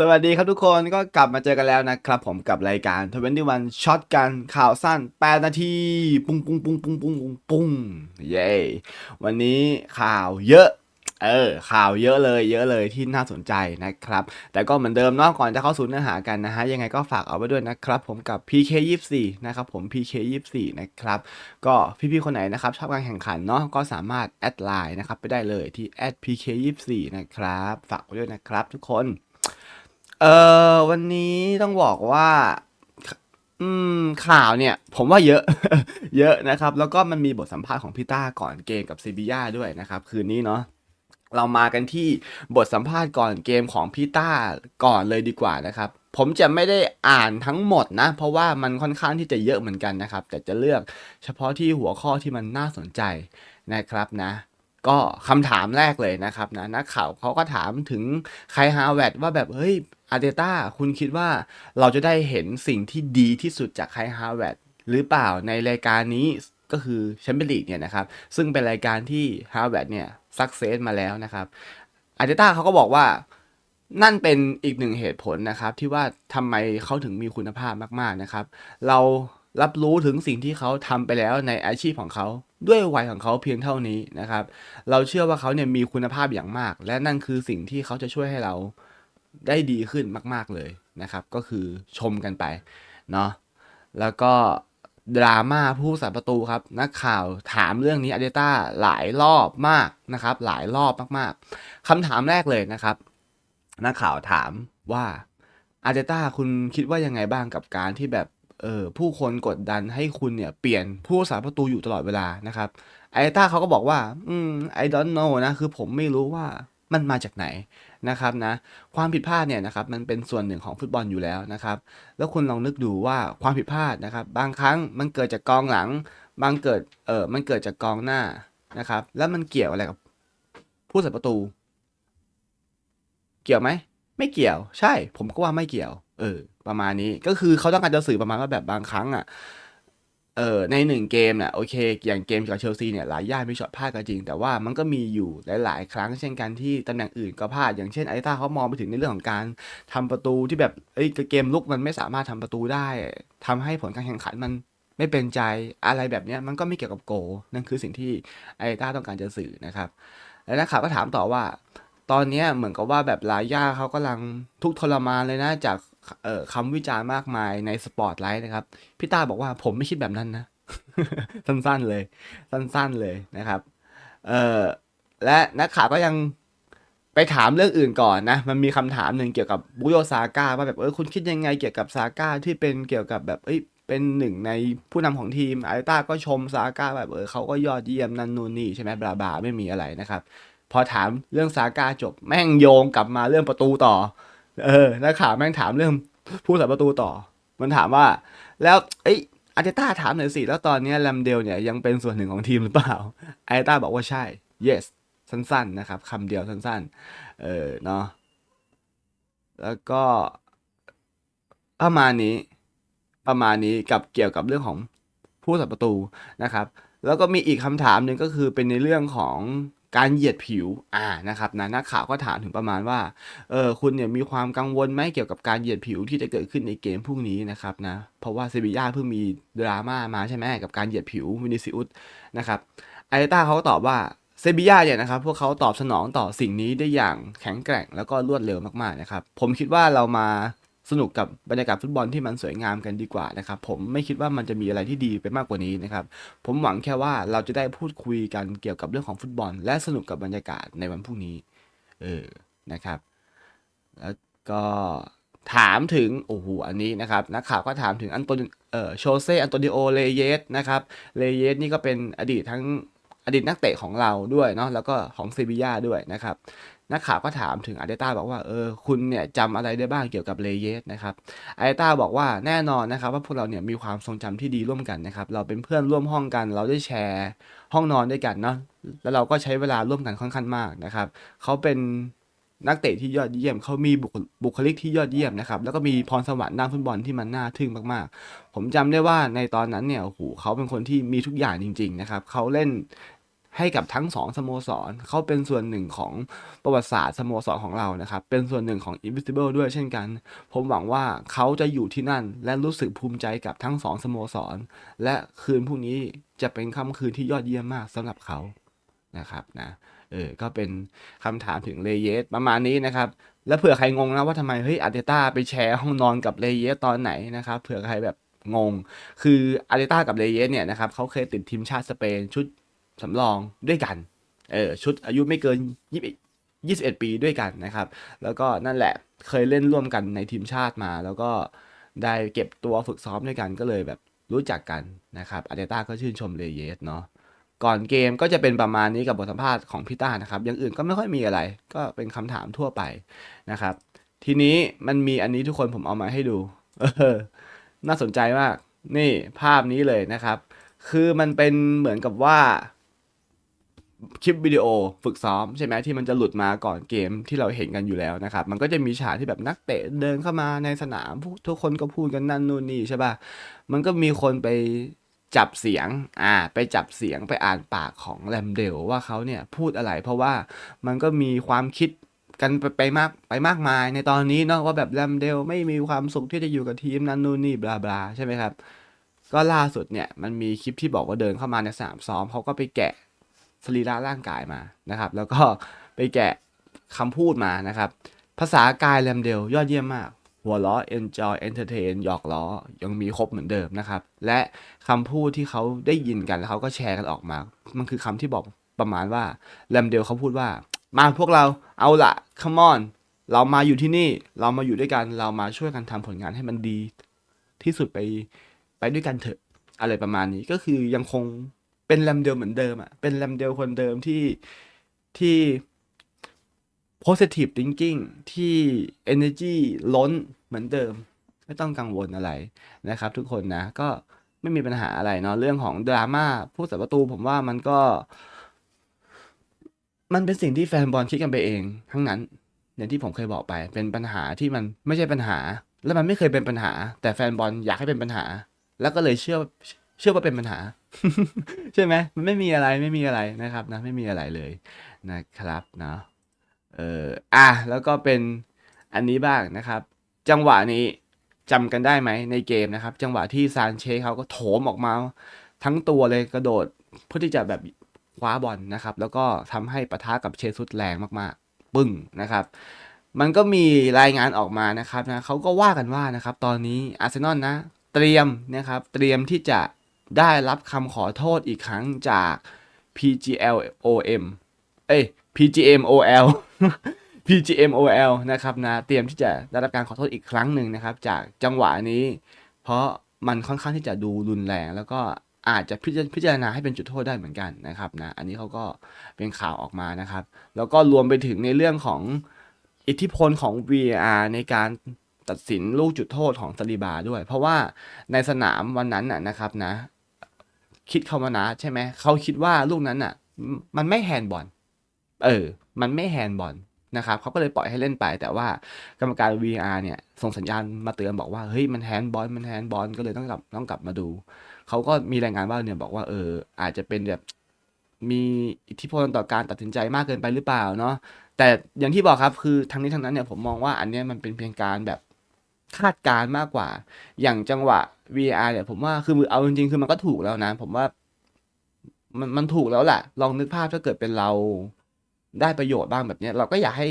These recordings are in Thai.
สวัสดีครับทุกคนก็กลับมาเจอกันแล้วนะครับผมกับรายการ21ช็อตกันข่าวสั้น 8 นาที ปุ้งปุ้งปุ้งปุ้งปุ้งปุ้งปุ้งเย้วันนี้ข่าวเยอะ เออ ข่าวเยอะเลย เยอะเลยที่น่าสนใจนะครับ แต่ก็เหมือนเดิมเนาะก่อนจะเข้าสู่เนื้อหากันนะฮะ ยังไงก็ฝากเอาไว้ด้วยนะครับ ผมกับ PK24 นะครับผม PK24 นะครับก็พี่ๆคนไหนนะครับชอบการแข่งขันเนาะก็สามารถแอดไลน์นะครับไปได้เลยที่ @pk24 นะครับฝากไว้ด้วยนะครับทุกคน เออวันนี้ต้องบอกว่า อืมข่าวเนี่ย ผมว่าเยอะ เยอะนะครับ แล้วก็มันมีบทสัมภาษณ์ของพี่ต้าก่อนเกมกับซีบีย่าด้วยนะครับ คืนนี้เนาะเรามากันที่บทสัมภาษณ์ก่อนเกมของพี่ต้าก่อนเลยดีกว่านะครับ ผมจะไม่ได้อ่านทั้งหมดนะ เพราะว่ามันค่อนข้างที่จะเยอะเหมือนกันนะครับ แต่จะเลือกเฉพาะที่หัวข้อที่มันน่าสนใจนะครับนะ ก็คำถามแรกเลยนะครับนะนักข่าวเขาก็ถามถึงไคลฮาวเวดว่าแบบเฮ้ยอาร์เตต้าคุณคิดว่าเราจะได้เห็นสิ่งที่ดีที่สุดจากไคลฮาวเวดหรือเปล่าในรายการนี้ก็คือแชมเปี้ยนลีกเนี่ยนะครับ ซึ่งเป็นรายการที่ฮาวเวดเนี่ยสักเซสมาแล้วนะครับอาร์เตต้าเขาก็บอกว่านั่นเป็นอีกหนึ่งเหตุผลนะครับที่ว่าทำไมเขาถึงมีคุณภาพมากๆนะครับ เรา รับรู้ถึงสิ่งที่เขาทำไปแล้วในอาชีพของเขา ด้วยวัยของเขาเพียงเท่านี้นะครับ เราเชื่อว่าเขาเนี่ยมีคุณภาพอย่างมาก และนั่นคือสิ่งที่เขาจะช่วยให้เราได้ดีขึ้นมาก ๆเลยนะครับ ก็คือชมกันไปเนาะแล้วก็ดราม่าผู้สาประตูครับ นักข่าวถามเรื่องนี้อาเดต้าหลายรอบมากนะครับ หลายรอบมากๆคำถามแรกเลยนะครับ นักข่าวถามว่าอาเตต้าคุณคิดว่ายังไงบ้างกับการที่แบบ เออผู้คนกดดันให้คุณเนี่ยเปลี่ยนผู้รักษาประตูอยู่ตลอดเวลานะครับไอต้าเขาก็บอกว่า อืม I don't know นะ คือผมไม่รู้ว่ามันมาจากไหนนะครับนะ ความผิดพลาดเนี่ยนะครับมันเป็นส่วนหนึ่งของฟุตบอลอยู่แล้วนะครับ แล้วคุณลองนึกดูว่าความผิดพลาดนะครับ บางครั้งมันเกิดจากกองหลัง บางเกิดเออมันเกิดจากกองหน้านะครับ แล้วมันเกี่ยวอะไรกับผู้สัประตู เกี่ยวไหม ไม่เกี่ยว ใช่ ผมก็ว่าไม่เกี่ยว เออ ประมาณนี้ก็คือเขาต้องการจะสื่อประมาณว่าแบบบางครั้งอะเออในหนึ่งเกมเนี่ยโอเคอย่างเกมกับเชลซีเนี่ยหลายย่านมีช็อตพลาดก็จริง แต่ว่ามันก็มีอยู่หลายๆ ครั้งเช่นกันที่ตำแหน่งอื่นก็พลาดอย่างเช่นไอต้าเขามองไปถึงในเรื่องของการทำประตูที่แบบเอ้ยเกมลุกมันไม่สามารถทำประตูได้ทำให้ผลการแข่งขันมันไม่เป็นใจอะไรแบบนี้มันก็ไม่เกี่ยวกับโก นั่นคือสิ่งที่ไอต้าต้องการจะสื่อนะครับ แล้วนักข่าวก็ถามต่อว่า ตอนเนี้ยเหมือนกับว่าแบบลาย่าเขากำลังทุกทรมานเลยนะจาก คำวิจารณ์มากมายในสปอตไลท์นะครับ พี่ต้าบอกว่าผมไม่คิดแบบนั้นนะ สั้นๆเลย สั้นๆเลยนะครับเออและนักข่าวก็ยังไปถามเรื่องอื่นก่อนนะ มันมีคำถามหนึ่งเกี่ยวกับบุโยซาก้าว่าแบบเออคุณคิดยังไงเกี่ยวกับซาก้าที่เป็นเกี่ยวกับแบบเอ้ยเป็นหนึ่งในผู้นำของทีมอาร์ต้าก็ชมซาก้าแบบเออเขาก็ยอดเยี่ยมนั่นนู่นนี่ใช่ไหมบลาบาไม่มีอะไรนะครับ พอถามเรื่องซาก้าจบแม่งโยงกลับมาเรื่องประตูต่อ เออนักข่าวแม่งถามเรื่องผู้สาประตูต่อ มันถามว่า แล้วเอ้ยอาร์เตต้าถามหน่อยสิ แล้วตอนนี้แลมเดลเนี่ยยังเป็นส่วนหนึ่งของทีมหรือเปล่าอาร์เตต้าบอกว่าใช่ yes สั้นๆนะครับคำเดียวสั้นๆ เออเนาะแล้วก็ประมาณนี้ประมาณนี้กับเกี่ยวกับเรื่องของผู้สับประตูนะครับ แล้วก็มีอีกคำถามหนึ่งก็คือเป็นในเรื่องของ การเหยียดผิวอ่านะครับนะนักข่าวก็ถามถึงประมาณว่าเออคุณเนี่ยมีความกังวลไหมเกี่ยวกับการเหยียดผิวที่จะเกิดขึ้นในเกมพรุ่งนี้นะครับนะเพราะว่าเซบีย่าเพิ่งมีดราม่ามาใช่ไหมกับการเหยียดผิววินิซิอุสนะครับไอต้าเขาตอบว่าเซบีย่าเนี่ยนะครับพวกเขาตอบสนองต่อสิ่งนี้ได้อย่างแข็งแกร่งแล้วก็รวดเร็วมากๆนะครับผมคิดว่าเรามา สนุกกับบรรยากาศฟุตบอลที่มันสวยงามกันดีกว่านะครับผมไม่คิดว่ามันจะมีอะไรที่ดีไปมากกว่านี้นะครับผมหวังแค่ว่าเราจะได้พูดคุยกันเกี่ยวกับเรื่องของฟุตบอล และสนุกกับบรรยากาศในวันพรุ่งนี้เออนะครับ แล้วก็ถามถึงโอ้โหอันนี้นะครับนักข่าวก็ถามถึงอันโตเอ่อโชเซอันโตนิโอเลเยสนะครับเลเยสนี่ก็เป็นอดีตทั้งอดีตนักเตะของเราด้วยเนาะแล้วก็ของเซบีย่าด้วยนะครับ นักข่าวก็ถามถึงอาร์เดต้าบอกว่าเออคุณเนี่ยจำอะไรได้บ้างเกี่ยวกับเลเยสนะครับอาร์เดต้าบอกว่าแน่นอนนะครับ ว่าพวกเราเนี่ยมีความทรงจำที่ดีร่วมกันนะครับ เราเป็นเพื่อนร่วมห้องกัน เราได้แชร์ห้องนอนด้วยกันเนาะแล้วเราก็ใช้เวลาร่วมกันค่อนข้างมากนะครับเขาเป็นนักเตะที่ยอดเยี่ยมเขามีบุคบุคลิกที่ยอดเยี่ยมนะครับแล้วก็มีพรสวรรค์ด้านฟุตบอลที่มันน่าทึ่งมากๆ ผมจำได้ว่าในตอนนั้นเนี่ยโอ้โหเขาเป็นคนที่มีทุกอย่างจริง ๆ นะครับเขาเล่น ให้กับทั้งสองสโมสรเขาเป็นส่วนหนึ่งของประวัติศาสตร์สโมสรของเรานะครับ เป็นส่วนหนึ่งของ Invisible ด้วยเช่นกัน ผมหวังว่าเขาจะอยู่ที่นั่น และรู้สึกภูมิใจกับทั้งสองสโมสร และคืนพรุ่งนี้จะเป็นค่ำคืนที่ยอดเยี่ยมมากสำหรับเขานะครับนะเออก็เป็นคำถามถึงเลเยสประมาณนี้นะครับ แล้วเผื่อใครงงนะว่าทำไมเฮ้ยอาร์เตต้าไปแชร์ห้องนอนกับเลเยสตอนไหนนะครับเผื่อใครแบบงง คืออาร์เตต้ากับเลเยสเนี่ยนะครับเขาเคยติดทีมชาติสเปนชุด สำรองด้วยกัน เออชุดอายุไม่เกิน20 21ปีด้วยกันนะครับ แล้วก็นั่นแหละเคยเล่นร่วมกันในทีมชาติมา แล้วก็ได้เก็บตัวฝึกซ้อมด้วยกันก็เลยแบบรู้จักกันนะครับอาร์เตต้าก็ชื่นชมเลเยสเนาะก่อนเกมก็จะเป็นประมาณนี้กับบทสัมภาษณ์ของพี่ต้านะครับอย่างอื่นก็ไม่ค่อยมีอะไร ก็เป็นคำถามทั่วไปนะครับ ทีนี้มันมีอันนี้ทุกคนผมเอามาให้ดู เออ น่าสนใจมาก นี่ภาพนี้เลยนะครับ คือมันเป็นเหมือนกับว่า คลิปวิดีโอฝึกซ้อมใช่ไหมที่มันจะหลุดมาก่อนเกมที่เราเห็นกันอยู่แล้วนะครับ มันก็จะมีฉากที่แบบนักเตะเดินเข้ามาในสนามทุกคนก็พูดกันนั่นนู่นนี่ใช่ป่ะมันก็มีคนไปจับเสียงอ่าไปจับเสียงไปอ่านปากของแรมเดลว่าเขาเนี่ยพูดอะไร เพราะว่ามันก็มีความคิดกันไปไปมากไปมากมายในตอนนี้เนาะว่าแบบแรมเดลไม่มีความสุขที่จะอยู่กับทีมนั้นนู่นนี่บลาบลาใช่ไหมครับก็ล่าสุดเนี่ยมันมีคลิปที่บอกว่าเดินเข้ามาในสนามซ้อมเขาก็ไปแกะ สรีระร่างกายมานะครับ แล้วก็ไปแกะคำพูดมานะครับ ภาษากายแรมเดลยอดเยี่ยมมาก หัวล้อ enjoy entertain หยอกล้อ ยังมีครบเหมือนเดิมนะครับ และคำพูดที่เขาได้ยินกันแล้วเขาก็แชร์กันออกมา มันคือคำที่บอกประมาณว่าแรมเดลเขาพูดว่า มาพวกเราเอาละ come on เรามาอยู่ที่นี่เรามาอยู่ด้วยกันเรามาช่วยกันทำผลงานให้มันดี ที่สุดไปไปด้วยกันเถอะอะไรประมาณนี้ก็คือยังคง เป็นแรมเดลเหมือนเดิมอะ เป็นแรมเดลคนเดิมที่ที่ positive thinking ที่ energy ล้นเหมือนเดิม ไม่ต้องกังวลอะไรนะครับทุกคนนะ ก็ไม่มีปัญหาอะไรเนาะเรื่องของดราม่าผู้สัประตูผมว่ามันก็ มันเป็นสิ่งที่แฟนบอลคิดกันไปเอง ทั้งนั้นอย่างที่ผมเคยบอกไป เป็นปัญหาที่มันไม่ใช่ปัญหา และมันไม่เคยเป็นปัญหา แต่แฟนบอลอยากให้เป็นปัญหา แล้วก็เลยเชื่อเชื่อว่าเป็นปัญหา ใช่ไหมมันไม่มีอะไรไม่มีอะไรนะครับนะไม่มีอะไรเลยนะครับเนาะเอออะแล้วก็เป็นอันนี้บ้างนะครับ จังหวะนี้จำกันได้ไหมในเกมนะครับ จังหวะที่ซานเชสเขาก็โถมออกมา ทั้งตัวเลยกระโดดเพื่อที่จะแบบคว้าบอลนะครับ แล้วก็ทำให้ปะทะกับเชซุดแรงมากๆ ปึ้งนะครับ มันก็มีรายงานออกมานะครับนะเขาก็ว่ากันว่านะครับ ตอนนี้อาร์เซนอลนะ เตรียมนะครับ เตรียมที่จะ ได้รับคำขอโทษอีกครั้งจาก PGLOM เอ้ย PGMOL PGMOL นะครับนะเตรียมที่จะได้รับการขอโทษอีกครั้งหนึ่งนะครับ จากจังหวะนี้ เพราะมันค่อนข้างที่จะดูรุนแรง แล้วก็อาจจะพิจารณาให้เป็นจุดโทษได้เหมือนกันนะครับนะอันนี้เขาก็เป็นข่าวออกมานะครับ แล้วก็รวมไปถึงในเรื่องของอิทธิพลของ VR ในการตัดสินลูกจุดโทษของซาลิบาด้วย เพราะว่าในสนามวันนั้นนะครับนะ คิดเขามานะใช่ไหมเขาคิดว่าลูกนั้นน่ะ มันไม่แฮนด์บอลเออ มันไม่แฮนด์บอลนะครับเขาก็เลยปล่อยให้เล่นไป แต่ว่ากรรมการ VR เนี่ย ส่งสัญญาณมาเตือนบอกว่าเฮ้ยมันแฮนด์บอลมันแฮนด์บอลก็เลยต้องกลับต้องกลับมาดู เขาก็มีรายงานว่าเนี่ยบอกว่าเออ อาจจะเป็นแบบมีอิทธิพลต่อการตัดสินใจมากเกินไปหรือเปล่าเนาะแต่อย่างที่บอกครับคือทั้งนี้ทั้งนั้นเนี่ยผมมองว่าอันเนี้ยมันเป็นเพียงการแบบ คาดการมากกว่า อย่างจังหวะ VR เนี่ยผมว่าคือเอาจริงๆคือมันก็ถูกแล้วนะ ผมว่า มันมันถูกแล้วแหละลองนึกภาพถ้าเกิดเป็นเราได้ประโยชน์บ้างแบบนี้เราก็อยากให้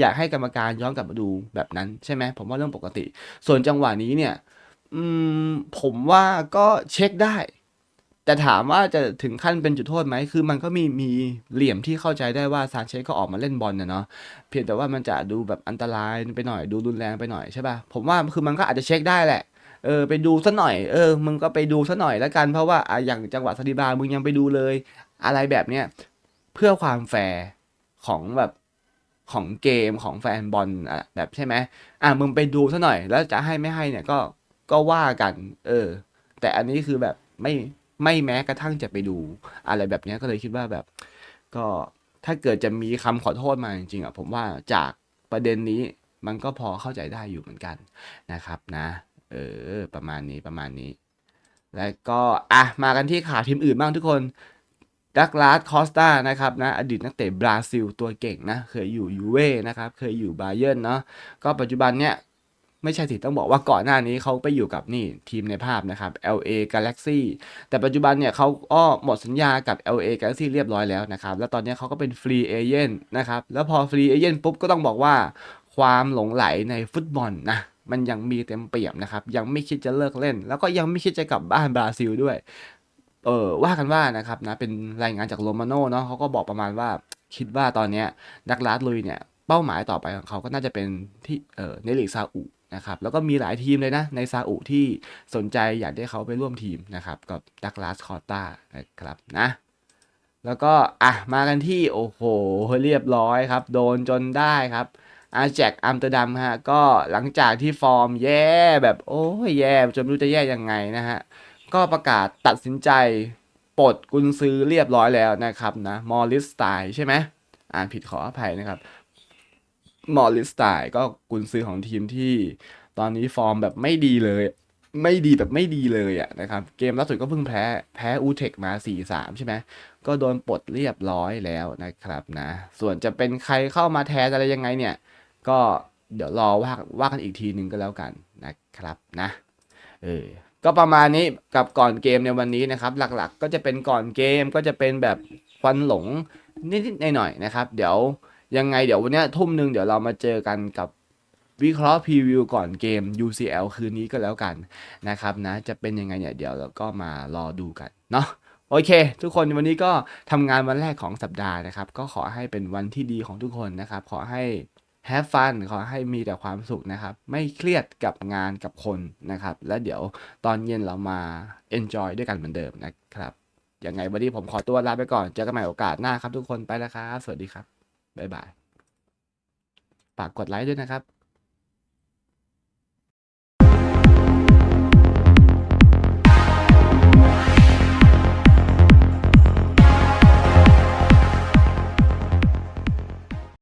อยากให้กรรมการย้อนกลับมาดูแบบนั้นใช่ไหมผมว่าเรื่องปกติ ส่วนจังหวะนี้เนี่ย อืมผมว่าก็เช็คได้ แต่ถามว่าจะถึงขั้นเป็นจุดโทษไหม คือมันก็มีมีเหลี่ยมที่เข้าใจได้ว่าซานเชสก็ออกมาเล่นบอลนะเนาะ เพียงแต่ว่ามันจะดูแบบอันตรายไปหน่อย ดูรุนแรงไปหน่อยใช่ป่ะ ผมว่าคือมันก็อาจจะเช็คได้แหละ เออไปดูซะหน่อย เออ มึงก็ไปดูซะหน่อยแล้วกัน เพราะว่าอะอย่างจังหวะซาดิบา มึงยังไปดูเลย อะไรแบบเนี้ย เพื่อความแฟร์ของแบบของเกมของแฟนบอลอะแบบใช่ไหมอะมึงไปดูซะหน่อย แล้วจะให้ไม่ให้เนี่ยก็ก็ว่ากัน เออ แต่อันนี้คือแบบไม่ ไม่แม้กระทั่งจะไปดู อะไรแบบนี้ก็เลยคิดว่าแบบ ก็ถ้าเกิดจะมีคำขอโทษมาจริงๆอะผมว่าจากประเด็นนี้มันก็พอเข้าใจได้อยู่เหมือนกันนะครับนะ เออ ประมาณนี้ประมาณนี้ แล้วก็อะมากันที่ข่าวทีมอื่นบ้างทุกคนดักลาสคอสตานะครับนะอดีตนักเตะบราซิลตัวเก่งนะ เคยอยู่ยูเว่นะครับ เคยอยู่บาเยิร์นเนาะก็ปัจจุบันเนี่ย ไม่ใช่สิต้องบอกว่าก่อนหน้านี้เขาไปอยู่กับนี่ทีมในภาพนะครับ LA Galaxy แต่ปัจจุบันเนี่ยเขาก็หมดสัญญากับ LA Galaxy เรียบร้อยแล้วนะครับ แล้วตอนนี้เขาก็เป็นฟรีเอเจนต์นะครับ แล้วพอฟรีเอเจนต์ปุ๊บก็ต้องบอกว่าความหลงไหลในฟุตบอลนะมันยังมีเต็มเปี่ยมนะครับ ยังไม่คิดจะเลิกเล่น แล้วก็ยังไม่คิดจะกลับบ้านบราซิลด้วย เออว่ากันว่านะครับนะเป็นรายงานจากโรมาโน่เนาะเขาก็บอกประมาณว่าคิดว่าตอนนี้ดักลาสลุยเนี่ยเป้าหมายต่อไปของเขาก็น่าจะเป็นที่เออในลีกซาอุ นะครับแล้วก็มีหลายทีมเลยนะในซาอุที่สนใจอยากได้เขาไปร่วมทีมนะครับกับดักลาสคอตตานะครับนะแล้วก็อะมากันที่โอ้โหเรียบร้อยครับ โดนจนได้ครับอาแจกอัมสเตอร์ดัมฮะก็หลังจากที่ฟอร์มแย่แบบโอ้ยแย่จนไม่รู้จะแย่ยังไงนะฮะก็ประกาศตัดสินใจปลดกุนซือเรียบร้อยแล้วนะครับนะมอริสไตล์ใช่ไหมอ่านผิดขออภัยนะครับ มอริสไตก็กุนซือของทีมที่ตอนนี้ฟอร์มแบบไม่ดีเลย ไม่ดีแบบไม่ดีเลยอะนะครับ เกมล่าสุดก็เพิ่งแพ้ แพ้อูเทคมา 4-3 ใช่ไหม ก็โดนปลดเรียบร้อยแล้วนะครับนะ ส่วนจะเป็นใครเข้ามาแทนอะไรยังไงเนี่ย ก็เดี๋ยวรอว่าว่ากันอีกทีหนึ่งก็แล้วกันนะครับนะเออก็ประมาณนี้กับก่อนเกมในวันนี้นะครับ หลักๆ ก็จะเป็นก่อนเกมก็จะเป็นแบบควันหลงนิดๆหน่อยๆนะครับ เดี๋ยว ยังไงเดี๋ยววันนี้ทุ่มหนึ่งเดี๋ยวเรามาเจอกันกับวิเคราะห์พรีวิวก่อนเกม UCL คืนนี้ก็แล้วกันนะครับนะ จะเป็นยังไงเนี่ยเดี๋ยวเราก็มารอดูกันเนาะโอเค ทุกคนวันนี้ก็ทำงานวันแรกของสัปดาห์นะครับ ก็ขอให้เป็นวันที่ดีของทุกคนนะครับ ขอให้ have fun ขอให้มีแต่ความสุขนะครับ ไม่เครียดกับงานกับคนนะครับ แล้วเดี๋ยวตอนเย็นเรามา enjoy ด้วยกันเหมือนเดิมนะครับยังไงวันนี้ผมขอตัวลาไปก่อน เจอกันใหม่โอกาสหน้าครับทุกคนไปแล้วครับ สวัสดีครับ บ๊ายบายฝากกดไลค์ด้วยนะครับ